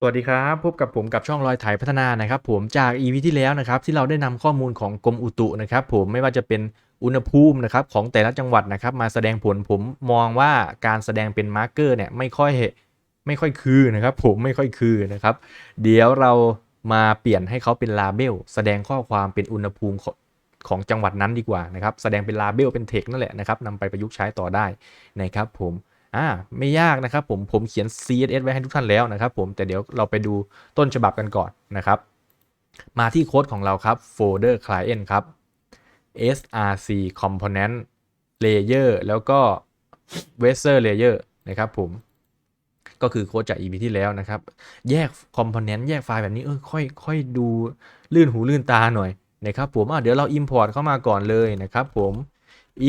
สวัสดีครับ พบกับผมกับช่องรอยไถพัฒนานะครับ ผมจาก EP ที่แล้วนะครับ ที่เราได้นำข้อมูลของกรมอุตุนะครับ ผมไม่ว่าจะเป็นอุณหภูมินะครับของแต่ละจังหวัดนะครับ มาแสดงผลผมมองว่าการแสดงเป็นมาร์กเกอร์เนี่ยไม่ค่อยไม่ค่อยคือนะครับ ผมไม่ค่อยคือนะครับ เดี๋ยวเรามาเปลี่ยนให้เขาเป็นลาเบลแสดงข้อความเป็นอุณหภูมิของของจังหวัดนั้นดีกว่านะครับ แสดงเป็นลาเบลเป็นเทคนั่นแหละนะครับนำไปประยุกต์ใช้ต่อได้นะครับ ผม อ่าไม่ยากนะครับผมผมเขียน CSS ไว้ให้ทุกท่านแล้วนะครับผมแต่เดี๋ยวเราไปดูต้นฉบับกันก่อนนะครับ มาที่โค้ดของเราครับโฟลเดอร์ client ครับ src component layer แล้วก็ weather layer นะครับผมก็คือโค้ดจาก EP ที่แล้วนะครับ แยก component แยกไฟล์แบบนี้เออค่อยค่อยดูลื่นหูลื่นตาหน่อยนะครับผมอะเดี๋ยวเรา import เข้ามาก่อนเลยนะครับผม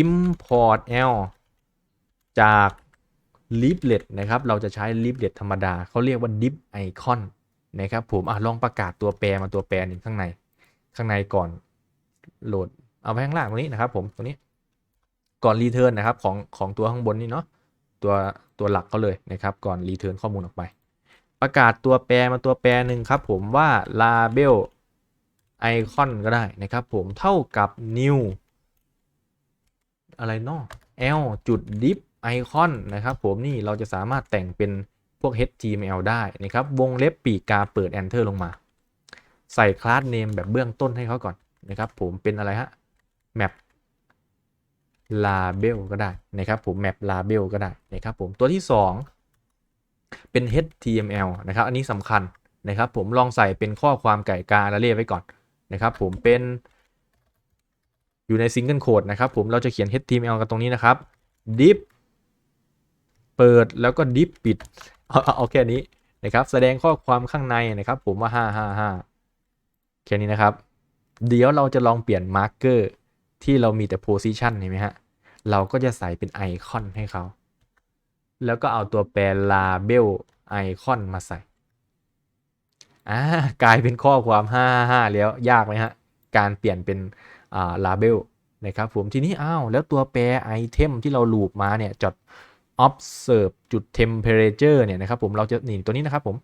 import l จาก leaflet นะครับ เราจะใช้ leaflet ธรรมดาเขาเรียกว่า div icon นะครับผมอะลองประกาศตัวแปรมาตัวแปรหนึ่งข้างใน ข้างในก่อนโหลด เอาไปข้างล่างตรงนี้นะครับผมตรงนี้ก่อน return นะครับของของตัวข้างบนนี่เนาะตัวตัวหลักเขาเลยนะครับ ก่อน return ข้อมูลออกไป ประกาศตัวแปรมาตัวแปรหนึ่งครับผมว่า label icon ก็ได้นะครับผมเท่ากับ new อะไรเนาะ l จุด div icon นนะครับผมนี่เราจะสามารถแต่งเป็นพวก html ได้นะครับวงเล็บปีกาเปิด enter ลงมา ใส่คลาส name แบบเบื้องต้นให้เขาก่อนนะครับผมเป็นอะไรฮะ map label ก็ได้นะครับผม map label ก็ได้นะครับผมตัวที่ 2 เป็น html นะครับอันนี้สำคัญนะครับผมลองใส่เป็นข้อความไก่กาและเรียไว้ก่อนนะครับผมเป็นอยู่ใน single code นะครับผมเราจะเขียน html กันตรงนี้นะครับ div เปิดแล้วก็ div ปิดเอาเอาแค่นี้นะครับแสดงข้อความข้างในนะครับ ผมว่า 555 แค่นี้นะครับ เดี๋ยวเราจะลองเปลี่ยน marker ที่เรามีแต่ position เห็นไหมฮะ เราก็จะใส่เป็นไอคอนให้เขา แล้วก็เอาตัวแปร label icon มาใส่อ่ากลายเป็นข้อความ 555 แล้วยากไหมฮะ การเปลี่ยนเป็นอ่า label นะครับผมทีนี้อ้าวแล้วตัวแปรไอเทมที่เราลูปมาเนี่ยจด observe จุด temperature เนี่ยนะครับผมเราจะนี่ตัวนี้นะครับผม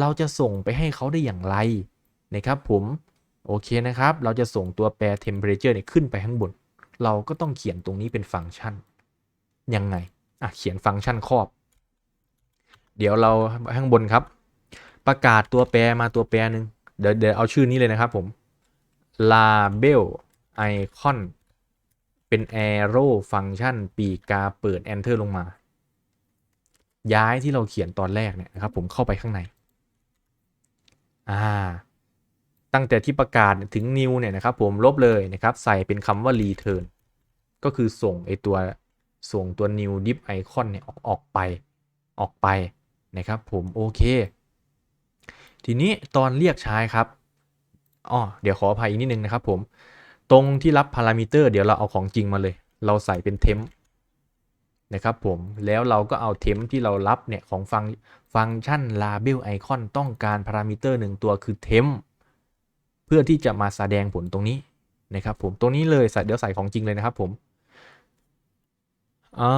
เราจะส่งไปให้เขาได้อย่างไรนะครับผมโอเคนะครับ เราจะส่งตัวแปร temperature เนี่ยขึ้นไปข้างบน เราก็ต้องเขียนตรงนี้เป็นฟังก์ชัน ยังไงอะเขียนฟังก์ชันครอบ เดี๋ยวเราข้างบนครับ ประกาศตัวแปรมาตัวแปรหนึ่งเดี๋ยวเดี๋ยวเอาชื่อนี้เลยนะครับผม label icon เป็น arrow ฟังก์ชันปีกาเปิด enter ลงมา ย้ายที่เราเขียนตอนแรกเนี่ยนะครับผมเข้าไปข้างในอ่าตั้งแต่ที่ประกาศถึง new เนี่ยนะครับผมลบเลยนะครับใส่เป็นคำว่า return ก็คือส่งไอตัวส่งตัว new div icon เนี่ยออกออกไปออกไปนะครับผมโอเค ทีนี้ตอนเรียกใช้ครับอ๋อเดี๋ยวขออภัยอีกนิดนึงนะครับผมตรงที่รับพารามิเตอร์เดี๋ยวเราเอาของจริงมาเลย เราใส่เป็นเทม นะครับผมแล้วเราก็เอาเทมที่เรารับเนี่ยของฟังฟังก์ชัน label icon ต้องการพารามิเตอร์หนึ่งตัวคือเทมเพื่อที่จะมาแสดงผลตรงนี้นะครับผมตรงนี้เลยใส่เดี๋ยวใส่ของจริงเลยนะครับผมเอ่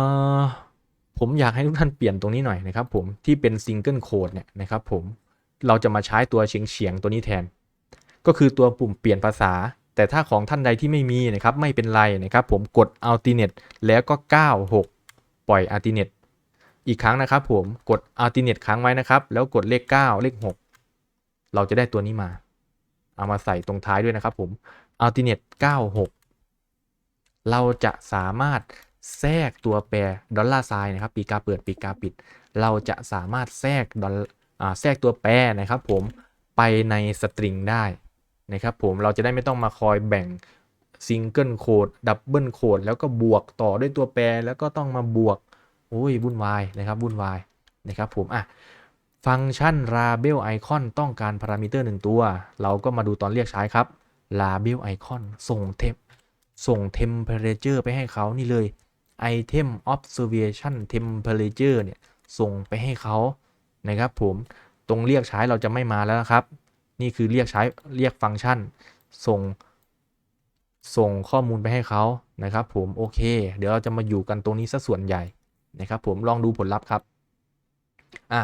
อผมอยากให้ทุกท่านเปลี่ยนตรงนี้หน่อยนะครับผมที่เป็น single code เนี่ยนะครับผมเราจะมาใช้ตัวเฉียงเฉียงตัวนี้แทน ก็คือตัวปุ่มเปลี่ยนภาษา แต่ถ้าของท่านใดที่ไม่มีนะครับไม่เป็นไรนะครับผมกด alternate แล้วก็ 96 ปล่อย alternate อีกครั้งนะครับผมกด alternate ค้างไว้นะครับ แล้วกดเลข 9 เลข 6 เราจะได้ตัวนี้มา เอามาใส่ตรงท้ายด้วยนะครับผม alternate 96 เราจะสามารถแทรกตัวแปรดอลลาร์ไซน์นะครับปีกาเปิดปีกาปิด เราจะสามารถแทรกดอลแทรกตัวแปรนะครับผมไปในสตริงได้นะครับผมเราจะได้ไม่ต้องมาคอยแบ่ง ซิงเกิลโคดดับเบิลโคดแล้วก็บวกต่อด้วยตัวแปรแล้วก็ต้องมาบวกโอ้ยวุ่นวายนะครับวุ่นวายนะครับผมอะฟังก์ชัน label icon ต้องการพารามิเตอร์หนึ่งตัว เราก็มาดูตอนเรียกใช้ครับ label icon ส่งเทมส่ง temperature ไปให้เขานี่เลย item observation temperature เนี่ยส่งไปให้เขานะครับผมตรงเรียกใช้เราจะไม่มาแล้วนะครับ นี่คือเรียกใช้เรียกฟังก์ชัน ส่ง ส่งข้อมูลไปให้เขานะครับ ผมโอเค เดี๋ยวเราจะมาอยู่กันตรงนี้ซะส่วนใหญ่นะครับ ผมลองดูผลลัพธ์ครับอะ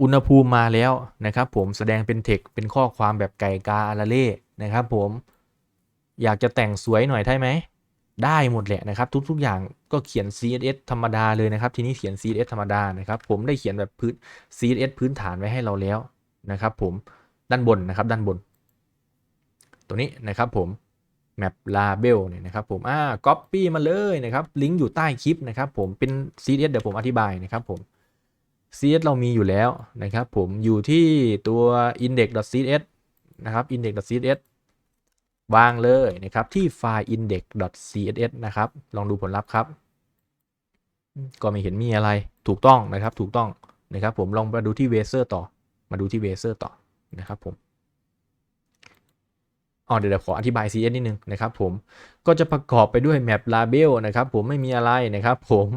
อุณหภูมิมาแล้วนะครับ ผมแสดงเป็นเทคเป็นข้อความแบบไก่กาอาราเล่นะครับ ผมอยากจะแต่งสวยหน่อยได้ไหมได้หมดแหละนะครับ ทุกๆอย่างก็เขียน CSS ธรรมดาเลยนะครับ ทีนี้เขียน CSS ธรรมดานะครับ ผมได้เขียนแบบพื้น CSS พื้นฐานไว้ให้เราแล้วนะครับ ผมด้านบนนะครับ ด้านบน ตัวนี้นะครับ ผม map label เนี่ยนะครับผมอ่า copy มาเลยนะครับลิงก์อยู่ใต้คลิปนะครับผมเป็น CSS เดี๋ยวผมอธิบายนะครับผม CSS เรามีอยู่แล้วนะครับผมอยู่ที่ตัว index.css นะครับ index.css วางเลยนะครับที่ไฟล์ index.css นะครับ ลองดูผลลัพธ์ครับ ก็ไม่เห็นมีอะไรถูกต้องนะครับถูกต้องนะครับผมลองมาดูที่ v วเซอร์ต่อมาดูที่ v วเซอร์ต่อนะครับผม อ๋อเดี๋ยวขออธิบาย CSS นิดนึงนะครับผมก็จะประกอบไปด้วย map label นะครับผมไม่มีอะไรนะครับผม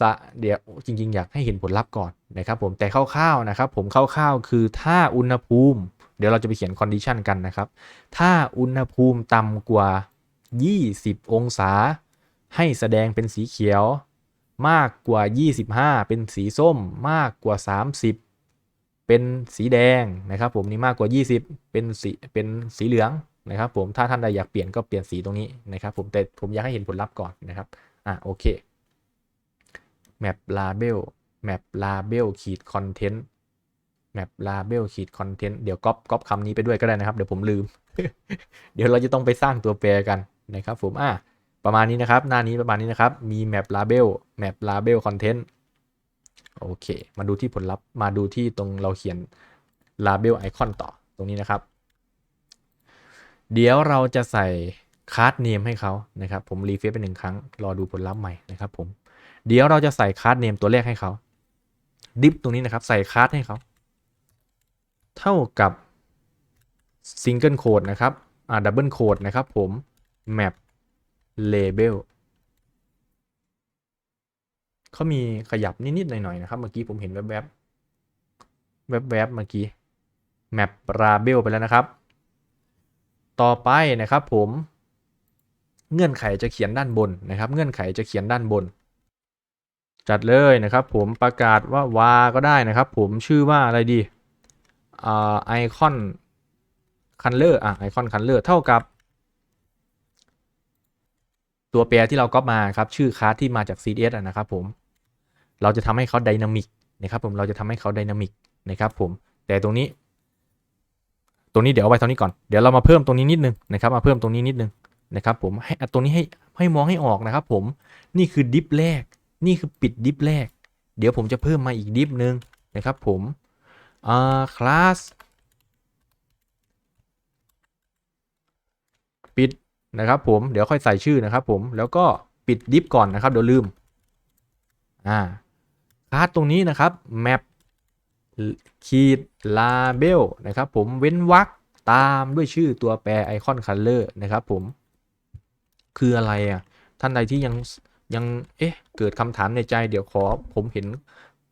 สะเดี๋ยวจริง ๆ อยากให้เห็นผลลัพธ์ก่อนนะครับผมแต่คร่าวๆนะครับผมคร่าวๆคือถ้าอุณหภูมิ เดี๋ยวเราจะไปเขียน condition กันนะครับ ถ้าอุณหภูมิต่ำกว่า 20 องศา ให้แสดงเป็นสีเขียว มากกว่า 25 เป็นสีส้ม มากกว่า 30 เป็นสีแดงนะครับผมนี่มากกว่า 20 เป็นสีเป็นสีเหลือง นะครับผมถ้าท่านใดอยากเปลี่ยนก็เปลี่ยนสีตรงนี้นะครับผมแต่ผมอยากให้เห็นผลลัพธ์ก่อนนะครับอะโอเค map label map label ขีด content map label ขีด content เดี๋ยวก๊อปก๊อปคำนี้ไปด้วยก็ได้นะครับ เดี๋ยวผมลืม เดี๋ยวเราจะต้องไปสร้างตัวแปรกันนะครับผมอะประมาณนี้นะครับ หน้านี้ประมาณนี้นะครับ มี map label map label content โอเค มาดูที่ผลลัพธ์มาดูที่ตรงเราเขียน label icon ต่อตรงนี้นะครับ เดี๋ยวเราจะใส่คาร์ดเนมให้เขานะครับ ผมรีเฟซไปหนึ่งครั้ง รอดูผลลัพธ์ใหม่นะครับผม เดี๋ยวเราจะใส่คาร์ดเนมตัวแรกให้เขา ดิฟตรงนี้นะครับ ใส่คาร์ดให้เขา เท่ากับซิงเกิลโคดนะครับ อ่า ดับเบิลโคดนะครับผม map label เขามีขยับนิด ๆ หน่อย ๆ นะครับ เมื่อกี้ผมเห็นแวบๆแวบๆเมื่อกี้ map label ไปแล้วนะครับ ต่อไปนะครับผมเงื่อนไขจะเขียนด้านบนนะครับ เงื่อนไขจะเขียนด้านบน จัดเลยนะครับผมประกาศว่าวาก็ได้นะครับ ผมชื่อว่าอะไรดีไอคอนคันเลอร์อะไอคอนคันเลอร์เท่ากับ ตัวแปรที่เราก๊อปมาครับ ชื่อคลาสที่มาจาก CSS อะนะครับผมเราจะทำให้เขาไดนามิกนะครับผมเราจะทำให้เขาไดนามิกนะครับผมแต่ตรงนี้ ตรงนี้เดี๋ยวเอาไว้เท่านี้ก่อน เดี๋ยวเรามาเพิ่มตรงนี้นิดนึงนะครับมาเพิ่มตรงนี้นิดนึงนะครับผมให้ตรงนี้ให้ให้มองให้ออกนะครับผมนี่คือดิฟแรก นี่คือปิดดิฟแรก เดี๋ยวผมจะเพิ่มมาอีกดิฟนึงนะครับผมอ่าคลาสปิดนะครับผมเดี๋ยวค่อยใส่ชื่อนะครับผมแล้วก็ปิดดิฟก่อนนะครับเดี๋ยวลืมอ่าคลาสตรงนี้นะครับ map ขีด label นะครับผมเว้นวรรคตามด้วยชื่อตัวแปรไอคอน color นะครับผม คืออะไรอะ ท่านใดที่ยังยังเอ๊ะเกิดคำถามในใจเดี๋ยวขอผมเห็น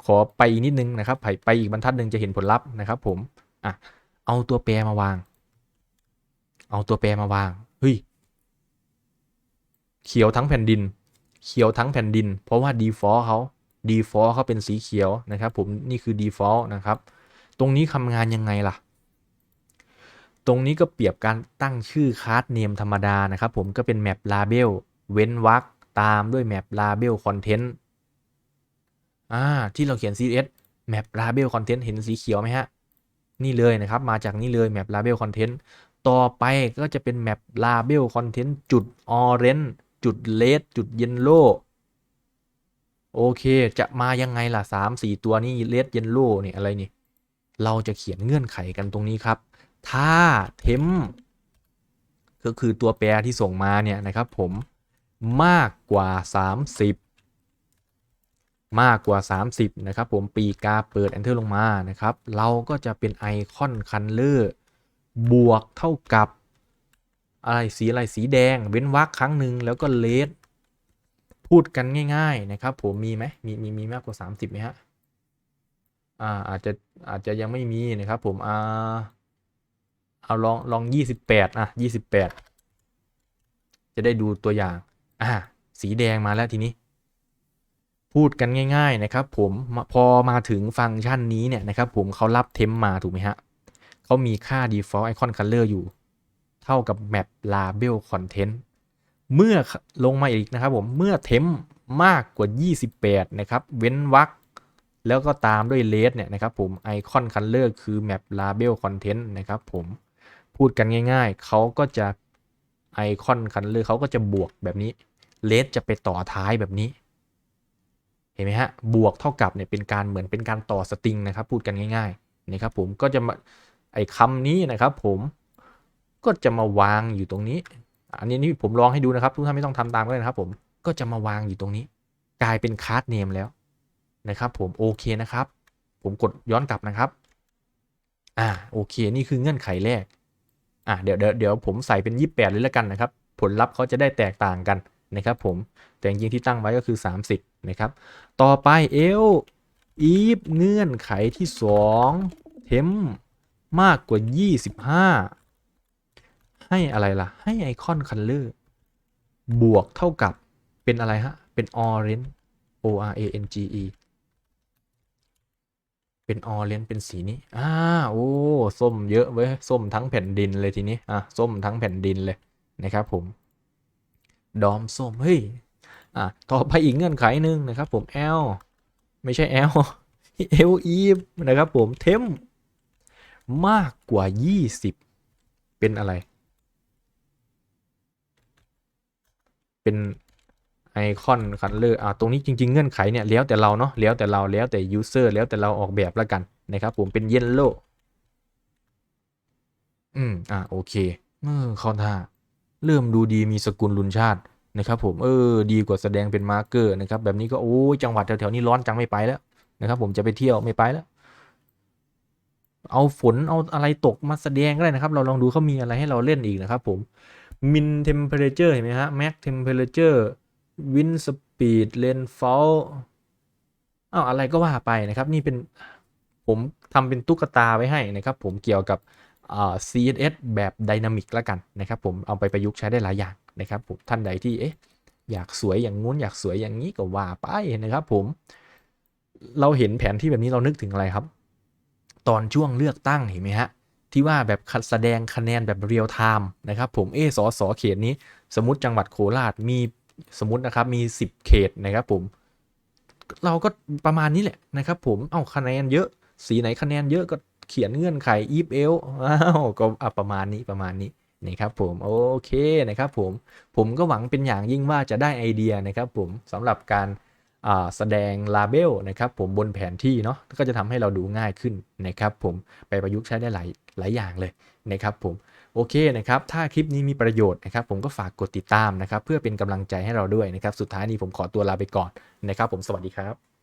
ขอไปอีกนิดนึงนะครับไปไปอีกบรรทัดหนึ่งจะเห็นผลลัพธ์นะครับผมอะเอาตัวแปรมาวาง เอาตัวแปรมาวางเฮ้ยเขียวทั้งแผ่นดิน เขียวทั้งแผ่นดิน เพราะว่า default เขา default เขาเป็นสีเขียวนะครับผมนี่คือ default นะครับ ตรงนี้ทำงานยังไงล่ะ ตรงนี้ก็เปรียบการตั้งชื่อคลาสเนมธรรมดานะครับผมก็เป็น map label เว้นวรรคตามด้วย map label content อ่าที่เราเขียน CSS map label content เห็นสีเขียวไหมฮะ นี่เลยนะครับ มาจากนี่เลย map label content ต่อไปก็จะเป็น map label content จุด orange จุด red จุด yellow โอเค จะมายังไงล่ะ 3 4 ตัวนี้ red yellow นี่ยอะไรนี่ เราจะเขียนเงื่อนไขกันตรงนี้ครับ ถ้า temp ก็คือตัวแปรที่ส่งมาเนี่ยนะครับ ผมมากกว่า 30 มากกว่า 30 นะครับ ผมปีกาเปิด enter ลงมานะครับ เราก็จะเป็นไอคอนคันเลอร์บวกเท่ากับอะไรสีอะไรสีแดง เว้นวรรคครั้งหนึ่งแล้วก็เลส พูดกันง่าย ๆ นะครับ ผมมีไหมมีมีมีมากกว่า 30ไหมฮะอ่าอาจจะอาจจะยังไม่มีนะครับผมอ่าเอาลองลอง 28 อะ 28 จะได้ดูตัวอย่าง อ่า สีแดงมาแล้วทีนี้ พูดกันง่าย ๆ นะครับ ผมพอมาถึงฟังก์ชันนี้เนี่ยนะครับ ผมเขารับเทมมาถูกไหมฮะเขามีค่า default icon color อยู่ เท่ากับ map label content เมื่อลงมาอีกนะครับผมเมื่อเทมมากกว่า 28 นะครับ เว้นวรรคแล้วก็ตามด้วยเลสเนี่ยนะครับผมไอคอนคันเลอร์คือ map label content นะครับผมพูดกันง่ายๆ เขาก็จะไอคอนคันเลอร์เขาก็จะบวกแบบนี้เลสจะไปต่อท้ายแบบนี้ เห็นไหมฮะ บวกเท่ากับเนี่ยเป็นการเหมือนเป็นการต่อสตริงนะครับ พูดกันง่ายๆนะครับผมก็จะมาไอคำนี้นะครับผมก็จะมาวางอยู่ตรงนี้ อันนี้นี่ผมลองให้ดูนะครับ ทุกท่านไม่ต้องทำตามก็ได้นะครับ ผมก็จะมาวางอยู่ตรงนี้ กลายเป็นคาร์ดเนมแล้วนะครับผมโอเคนะครับ ผมกดย้อนกลับนะครับ อ่าโอเคนี่คือเงื่อนไขแรกอ่าเดี๋ยวเดี๋ยวเดี๋ยวผมใส่เป็น 28 เลยแล้วกันนะครับ ผลลัพธ์เขาจะได้แตกต่างกันนะครับ ผมแต่จริงที่ตั้งไว้ก็คือ 30 นะครับ ต่อไปเอลอีฟเงื่อนไขที่ 2 เทมมากกว่า 25 ให้อะไรล่ะ ให้ไอคอนคันเลอร์บวกเท่ากับเป็นอะไรฮะ เป็น orange o r a n g e เป็น orange เป็นสีนี้อ่าโอ้ส้มเยอะเว้ยส้มทั้งแผ่นดินเลยทีนี้อะส้มทั้งแผ่นดินเลยนะครับผม ดอมส้มเฮ้ยอะต่อไปอีกเงื่อนไขหนึ่งนะครับผม L ไม่ใช่ L L E นะครับผมเทมมากกว่า 20 เป็นอะไร เป็นไอคอนคันเลอร์อ่าตรงนี้จริง ๆ เงื่อนไขเนี่ยแล้วแต่เราเนาะแล้วแต่เราแล้วแต่ user แล้วแต่เราออกแบบแล้วกันนะครับผมเป็น yellow อืมอ่าโอเคเออเข้าท่าเริ่มดูดีมีสกุลลุนชาตินะครับผมเออดีกว่าแสดงเป็นมาร์เกอร์นะครับแบบนี้ก็โอ้ยจังหวัดแถวๆนี้ร้อนจังไม่ไปแล้วนะครับผมจะไปเที่ยวไม่ไปแล้ว เอาฝนเอาอะไรตกมาแสดงก็ได้นะครับ เราลองดูเขามีอะไรให้เราเล่นอีกนะครับผม min temperature เห็นไหมฮะ max temperature wind speed rainfall อ้าวอะไรก็ว่าไปนะครับ นี่เป็นผมทำเป็นตุ๊กตาไว้ให้นะครับ ผมเกี่ยวกับอ่า CSS แบบไดนามิกแล้วกันนะครับผมเอาไปประยุกต์ใช้ได้หลายอย่างนะครับผมท่านใดที่เอ๊ะอยากสวยอย่างงู้นอยากสวยอย่างนี้ก็ว่าไปนะครับ ผม เราเห็นแผนที่แบบนี้เรานึกถึงอะไรครับ ตอนช่วงเลือกตั้งเห็นไหมฮะ ที่ว่าแบบแสดงคะแนนแบบเรียลไทม์นะครับผมเอสอสอเขตนี้ สมมติจังหวัดโคราชมีสมมตินะครับมี 10 เขตนะครับผม เราก็ประมาณนี้แหละนะครับผมเอาคะแนนเยอะ สีไหนคะแนนเยอะก็เขียนเงื่อนไข if else อ้าวก็อะประมาณนี้ประมาณนี้นะครับผมโอเคนะครับผมผมก็หวังเป็นอย่างยิ่งว่าจะได้ไอเดียนะครับผมสำหรับการ แสดงลาเบลนะครับผมบนแผนที่เนาะก็จะทำให้เราดูง่ายขึ้นนะครับผมไปประยุกต์ใช้ได้หลายหลายอย่างเลยนะครับผมโอเคนะครับถ้าคลิปนี้มีประโยชน์นะครับผมก็ฝากกดติดตามนะครับเพื่อเป็นกำลังใจให้เราด้วยนะครับสุดท้ายนี้ผมขอตัวลาไปก่อนนะครับผมสวัสดีครับ